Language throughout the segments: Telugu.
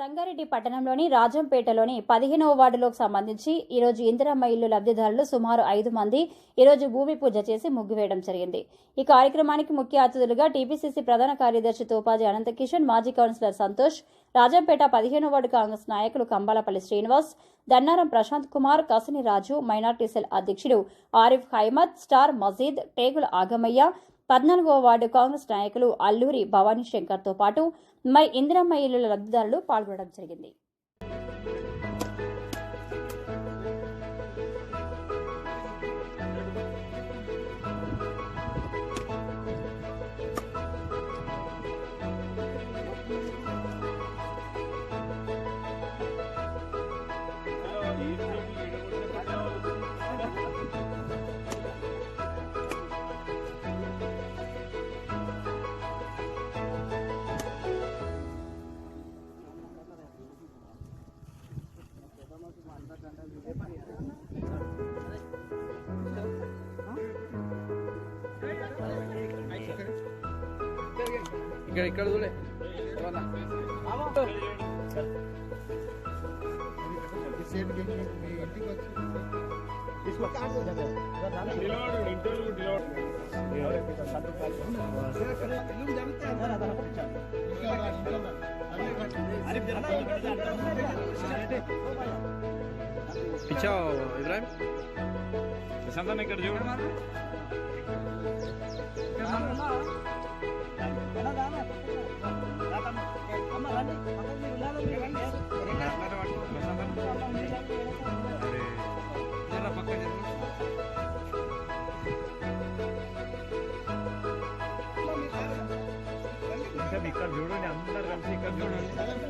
సంగారెడ్డి పట్టణంలోని రాజంపేటలోని పదిహేనవ వార్డులోకి సంబంధించి ఈరోజు ఇందిరమ్మ ఇల్లు లబ్ధిదారులు సుమారు ఐదు మంది ఈరోజు భూమి పూజ చేసి ముగ్గువేయడం జరిగింది. ఈ కార్యక్రమానికి ముఖ్య అతిథులుగా టీపీసీసీ ప్రధాన కార్యదర్శి తోపాజీ అనంతకిషన్ మాజీ కౌన్సిలర్ సంతోష్ రాజంపేట పదిహేనవ వార్డు కాంగ్రెస్ నాయకులు కంబాలపల్లి శ్రీనివాస్ దన్నారం ప్రశాంత్ కుమార్ కసిని రాజు మైనార్టీ సెల్ అధ్యక్షుడు ఆరిఫ్ హైమద్ స్టార్ మజీద్ టేగుల ఆగమయ్య పద్నాలుగవ వార్డు కాంగ్రెస్ నాయకులు అల్లూరి భవానీ శంకర్తో పాటు మై ఇందిరమ్మ ఇల్లుల లబ్ధిదారులు పాల్గొనడం జరిగింది. ఇక్కడ ఇక్కడ చూడే పిచ్చా ఇబ్రాహిం ప్రశాంత్ ఇక్కడ చూడు ఇక్కడ చూడండి అందరు కలిసి ఇక్కడ చూడండి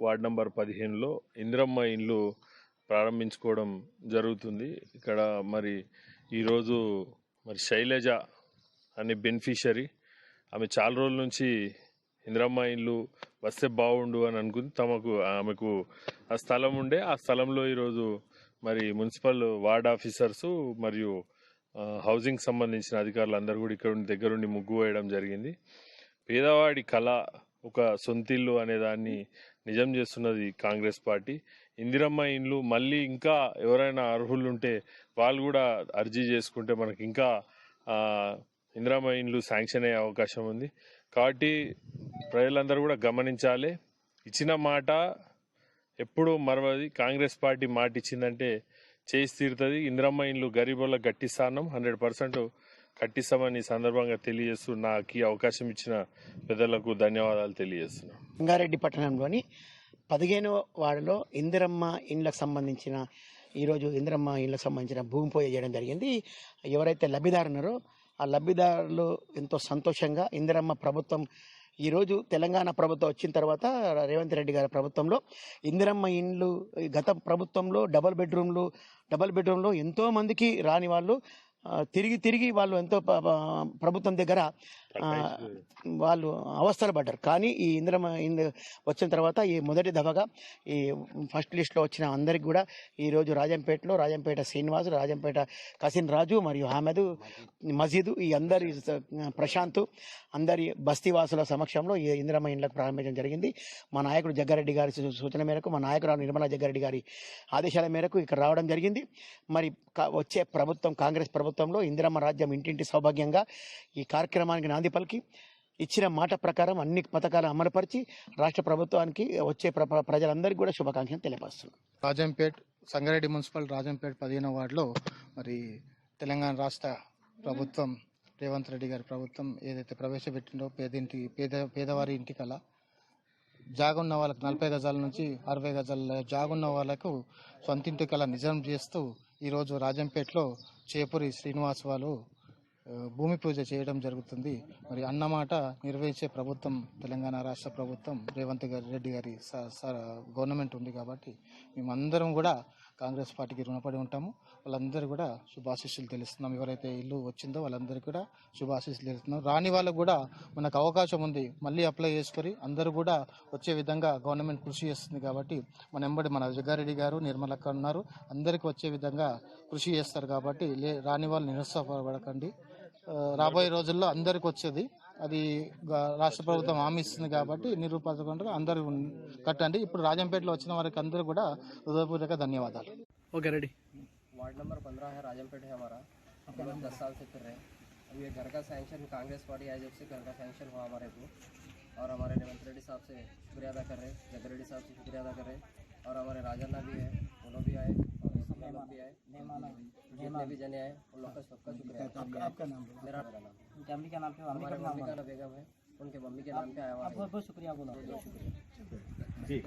వార్డ్ నంబర్ పదిహేనులో ఇందిరమ్మ ఇండ్లు ప్రారంభించుకోవడం జరుగుతుంది. ఇక్కడ మరి ఈరోజు మరి శైలజ అనే బెనిఫిషరీ ఆమె చాలా రోజుల నుంచి ఇందిరమ్మ ఇల్లు వస్తే బాగుండు అని అనుకుంది తమకు ఆమెకు ఆ స్థలం ఉండే. ఆ స్థలంలో ఈరోజు మరి మున్సిపల్ వార్డ్ ఆఫీసర్స్ మరియు హౌసింగ్ సంబంధించిన అధికారులు అందరూ కూడా ఇక్కడ ఉండి దగ్గరుండి ముగ్గు వేయడం జరిగింది. పేదవాడి కళ ఒక సొంతిల్లు అనే దాన్ని నిజం చేస్తున్నది కాంగ్రెస్ పార్టీ. ఇందిరమ్మ ఇండ్లు మళ్ళీ ఇంకా ఎవరైనా అర్హులు ఉంటే వాళ్ళు కూడా అర్జీ చేసుకుంటే మనకి ఇంకా ఇందిరమ్మ ఇండ్లు శాంక్షన్ అయ్యే అవకాశం ఉంది. కాబట్టి ప్రజలందరూ కూడా గమనించాలి. ఇచ్చిన మాట ఎప్పుడు మరవది. కాంగ్రెస్ పార్టీ మాట ఇచ్చిందంటే చేసి తీరుతుంది. ఇందిరమ్మ ఇండ్లు గరీబుల గట్టి స్థానం హండ్రెడ్ పర్సెంట్ కట్టిస్తామని సందర్భంగా తెలియజేస్తూ నాకు ఈ అవకాశం ఇచ్చిన పెద్దలకు ధన్యవాదాలు తెలియజేస్తున్నాను రంగారెడ్డి పట్టణంలోని పదిహేను వాడలో ఇందిరమ్మ ఇండ్లకు సంబంధించిన ఈరోజు ఇందిరమ్మ ఇండ్లకు సంబంధించిన భూమి పూజ చేయడం జరిగింది. ఎవరైతే లబ్ధిదారు ఉన్నారో ఆ లబ్ధిదారులు ఎంతో సంతోషంగా ఇందిరమ్మ ప్రభుత్వం ఈరోజు తెలంగాణ ప్రభుత్వం వచ్చిన తర్వాత రేవంత్ రెడ్డి గారి ప్రభుత్వంలో ఇందిరమ్మ ఇండ్లు గత ప్రభుత్వంలో డబల్ బెడ్రూమ్లు డబల్ బెడ్రూమ్లో ఎంతోమందికి రాని వాళ్ళు తిరిగి తిరిగి వాళ్ళు ఎంతో ప్రభుత్వం దగ్గర వాళ్ళు అవస్థలు పడ్డారు. కానీ ఈ ఇందిరమ్మ ఇందు వచ్చిన తర్వాత ఈ మొదటి దఫగా ఈ ఫస్ట్ లిస్ట్లో వచ్చిన అందరికి కూడా ఈరోజు రాజంపేటలో రాజంపేట శ్రీనివాసు రాజంపేట కసిన్ రాజు మరియు అహ్మద్ మజీదు. ఈ అందరి ప్రశాంత్ అందరి బస్తీవాసుల సమక్షంలో ఈ ఇందిరమ్మ ఇండ్లకు ప్రారంభించడం జరిగింది. మా నాయకుడు జగ్గారెడ్డి గారి సూచన మేరకు మా నాయకురాలు నిర్మలా జగ్గారెడ్డి గారి ఆదేశాల మేరకు ఇక్కడ రావడం జరిగింది. మరి వచ్చే ప్రభుత్వం కాంగ్రెస్ ప్రభుత్వంలో ఇందిరమ్మ రాజ్యం ఇంటింటి సౌభాగ్యంగా ఈ కార్యక్రమానికి నాంది పలికి. ఇచ్చిన మాట ప్రకారం అన్ని పథకాలు అమలుపరిచి రాష్ట్ర ప్రభుత్వానికి వచ్చే ప్ర- ప్రజలందరికీ కూడా శుభాకాంక్షలు తెలియపరుస్తున్నాను రాజంపేట్ సంగారెడ్డి మున్సిపల్ రాజంపేట పదిహేనవ వార్డులో మరి తెలంగాణ రాష్ట్ర ప్రభుత్వం రేవంత్ రెడ్డి గారి ప్రభుత్వం ఏదైతే ప్రవేశపెట్టిందో పేదింటి పేద పేదవారి ఇంటి కల జాగున్న వాళ్ళకి నలభై గజాల నుంచి అరవై గజాల జాగున్న వాళ్ళకు సొంతింటి కల నిజం చేస్తూ ఈరోజు రాజంపేటలో చేపూరి శ్రీనివాస్ వాళ్ళు భూమి పూజ చేయడం జరుగుతుంది. మరి అన్నమాట నిర్వహించే ప్రభుత్వం తెలంగాణ రాష్ట్ర ప్రభుత్వం రేవంత్ గారి రెడ్డి గారి స- స- గవర్నమెంట్ ఉంది కాబట్టి మేమందరం కూడా కాంగ్రెస్ పార్టీకి రుణపడి ఉంటాము. వాళ్ళందరూ కూడా శుభాశీస్సులు తెలుస్తున్నాం. ఎవరైతే ఇల్లు వచ్చిందో వాళ్ళందరికీ కూడా శుభాశీస్సులు తెలుస్తున్నాం. రాని వాళ్ళకు కూడా మనకు అవకాశం ఉంది. మళ్ళీ అప్లై చేసుకొని అందరూ కూడా వచ్చే విధంగా గవర్నమెంట్ కృషి చేస్తుంది కాబట్టి మన ఎంబడి మన జగ్గారెడ్డి గారు నిర్మలక్క ఉన్నారు. అందరికీ వచ్చే విధంగా కృషి చేస్తారు కాబట్టి లే రాని వాళ్ళు నిరుత్సాహపడకండి. రాబోయే రోజుల్లో అందరికి వచ్చేది అది గా- రాష్ట్ర ప్రభుత్వం హామీ ఇస్తుంది కాబట్టి నిరూపకుండా అందరూ కట్టండి ఇప్పుడు రాజంపేటలో వచ్చిన వారికి అందరూ కూడా హృదయపూర్వక ధన్యవాదాలు ఓకే రెడీ वार्ड नंबर पंद्रह है राजमपेट है हमारा हम लोग दस साल से फिर रहे हैं अब ये घर का सैंक्शन कांग्रेस पार्टी आई जब से घर का सैंक्शन हुआ हमारे को और हमारे रेवंत रेड्डी साहब से शुक्रिया अदा कर रहे हैं जगह रेड्डी साहब से शुक्रिया अदा कर रहे हैं और हमारे राजन्ना भी है उन्होंने भी आए हम्म। जितने भी जने आए उन लोग का सबका शुक्रिया। आपका नाम मेरा नाम। फैमिली का नाम क्या हमारे मम्मी का बेगम है। उनके मम्मी के नाम पे आया हुआ बहुत बहुत शुक्रिया बोला। जी।